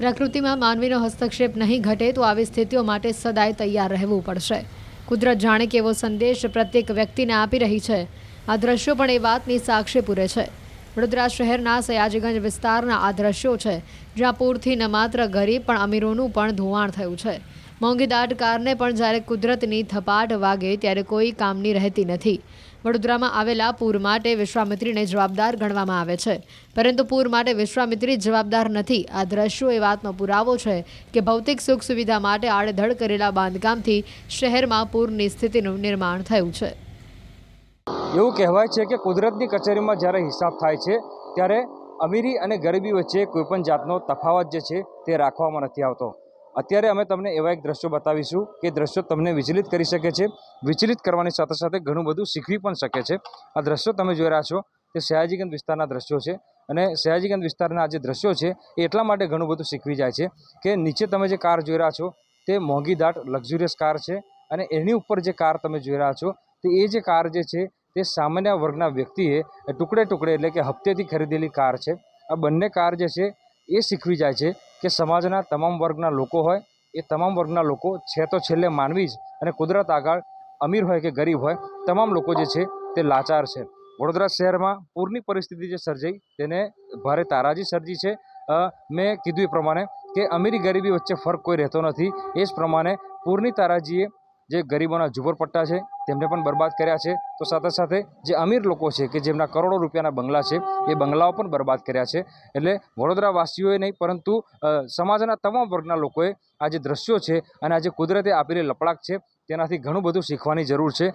પ્રકૃતિમાં માનવીનો હસ્તક્ષેપ નહીં ઘટે તો આવી સ્થિતિઓ માટે સદાય તૈયાર રહેવું પડશે. કુદરત જાણે કેવો સંદેશ પ્રત્યેક વ્યક્તિને આપી રહી છે. આ દ્રશ્યો પણ એ વાતની સાક્ષી પૂરે છે. વડોદરા શહેરના સયાજીગંજ વિસ્તારના આ દ્રશ્યો છે, જ્યાં પૂરથી ન માત્ર ગરીબ પણ અમીરોનું પણ ધોવાણ થયું છે. મોંઘીદાટ કારને પણ જ્યારે કુદરતની થપાટ વાગે ત્યારે કોઈ કામની રહેતી નથી. વડોદરામાં આવેલા પૂર માટે વિશ્વામિત્રીને જવાબદાર ગણવામાં આવે છે. પરંતુ પૂર માટે વિશ્વામિત્રી જવાબદાર નથી. આ દ્રશ્યો એ વાતનો પુરાવો છે કે ભૌતિક સુખ સુવિધા માટે આડેધડ કરેલા બાંધકામથી શહેરમાં પૂરની સ્થિતિનું નિર્માણ થયું છે. એવું કહેવાય છે કે કુદરતની કચેરીમાં જ્યારે હિસાબ થાય છે, ત્યારે અમીરી અને ગરીબી વચ્ચે કોઈપણ જાતનો તફાવત જે છે તે રાખવામાં નથી આવતો. અત્યારે અમે તમને એવા એક દ્રશ્યો બતાવીશું કે દ્રશ્યો તમને વિચલિત કરી શકે છે, વિચલિત કરવાની સાથે સાથે ઘણું બધું શીખવી પણ શકે છે. આ દ્રશ્યો તમે જોઈ રહ્યા છો, તે સયાજીગંજ વિસ્તારના દ્રશ્યો છે અને સયાજીગંજ વિસ્તારના જે દ્રશ્યો છે, એ એટલા માટે ઘણું બધું શીખવી જાય છે કે નીચે તમે જે કાર જોઈ રહ્યા છો, તે મોંઘી દાટ લક્ઝુરિયસ કાર છે અને એની ઉપર જે કાર તમે જોઈ રહ્યા છો, તે એ જે કાર જે છે, તે સામાન્ય વર્ગના વ્યક્તિએ ટુકડે ટુકડે એટલે કે હપ્તેથી ખરીદેલી કાર છે. આ બંને કાર જે છે, એ શીખવી જાય છે કે સમાજના તમામ વર્ગના લોકો હોય, એ તમામ વર્ગના લોકો છે તો છેલ્લે માનવી જ અને કુદરત આગળ અમીર હોય કે ગરીબ હોય, તમામ લોકો જે છે તે લાચાર છે. વડોદરા શહેરમાં પૂરની પરિસ્થિતિ જે સર્જાઈ તેને ભારે તારાજી સર્જી છે. મેં કીધું એ પ્રમાણે કે અમીરી ગરીબી વચ્ચે ફરક કોઈ રહેતો નથી. એ જ પ્રમાણે પૂરની તારાજીએ જે ગરીબોના ઝૂંપડપટ્ટા છે, તેમને પણ બરબાદ કર્યા છે. તો સાથે સાથે જે અમીર લોકો છે કે જેમના કરોડો રૂપિયાના બંગલા છે, એ બંગલાઓ પણ બરબાદ કર્યા છે. એટલે વડોદરાવાસીઓએ નહીં, પરંતુ સમાજના તમામ વર્ગના લોકોએ આ જે દ્રશ્યો છે અને આ જે કુદરતે આપેલી લપડાક છે, તેનાથી ઘણું બધું શીખવાની જરૂર છે.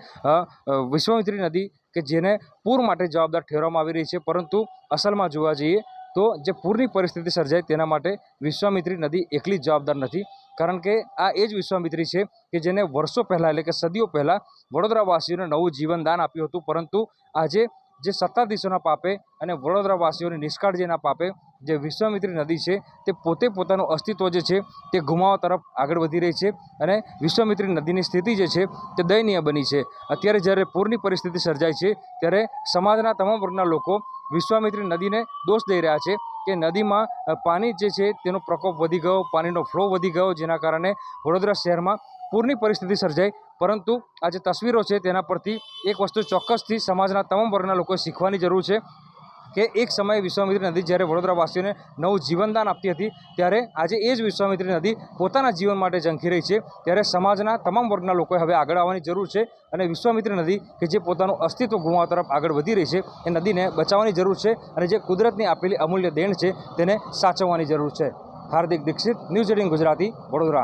વિશ્વામિત્રી નદી કે જેને પૂર માટે જવાબદાર ઠેરવામાં આવી રહી છે, પરંતુ અસલમાં જોવા જઈએ તો જે પૂરની પરિસ્થિતિ સર્જાય તેના માટે વિશ્વામિત્રી નદી એકલી જવાબદાર નથી. કારણ કે આ એ જ વિશ્વામિત્રી છે કે જેને વર્ષો પહેલાં એટલે કે સદીઓ પહેલાં વડોદરાવાસીઓને નવું જીવનદાન આપ્યું હતું. પરંતુ આજે જે સત્તાધીશોના પાપે અને વડોદરાવાસીઓની નિષ્કાળજીના પાપે જે વિશ્વામિત્રી નદી છે તે પોતે પોતાનું અસ્તિત્વ જે છે તે ગુમાવા તરફ આગળ વધી રહી છે અને વિશ્વામિત્રી નદીની સ્થિતિ જે છે તે દયનીય બની છે. અત્યારે જ્યારે પૂરની પરિસ્થિતિ સર્જાય છે ત્યારે સમાજના તમામ વર્ગના લોકો વિશ્વામિત્રી નદીને દોષ દઈ રહ્યા છે કે નદીમાં પાણી જે છે તેનો પ્રકોપ વધી ગયો, પાણીનો ફ્લો વધી ગયો, જેના કારણે વડોદરા શહેરમાં પૂરની પરિસ્થિતિ સર્જાઈ. પરંતુ આ જે તસવીરો છે તેના પરથી એક વસ્તુ ચોક્કસથી સમાજના તમામ વર્ગના લોકોએ શીખવાની જરૂર છે. કે એક સમયે વિશ્વામિત્રી નદી જ્યારે વડોદરાવાસીઓને નવું જીવનદાન આપતી હતી, ત્યારે આજે એ જ વિશ્વામિત્રી નદી પોતાના જીવન માટે ઝંખી રહી છે. ત્યારે સમાજના તમામ વર્ગના લોકોએ હવે આગળ આવવાની જરૂર છે અને વિશ્વામિત્રી નદી કે જે પોતાનું અસ્તિત્વ ગુમાવવા તરફ આગળ વધી રહી છે, એ નદીને બચાવવાની જરૂર છે અને જે કુદરતની આપેલી અમૂલ્ય દેણ છે તેને સાચવવાની જરૂર છે. Hardik Dikshit, news eighteen Gujarati, Vadodara.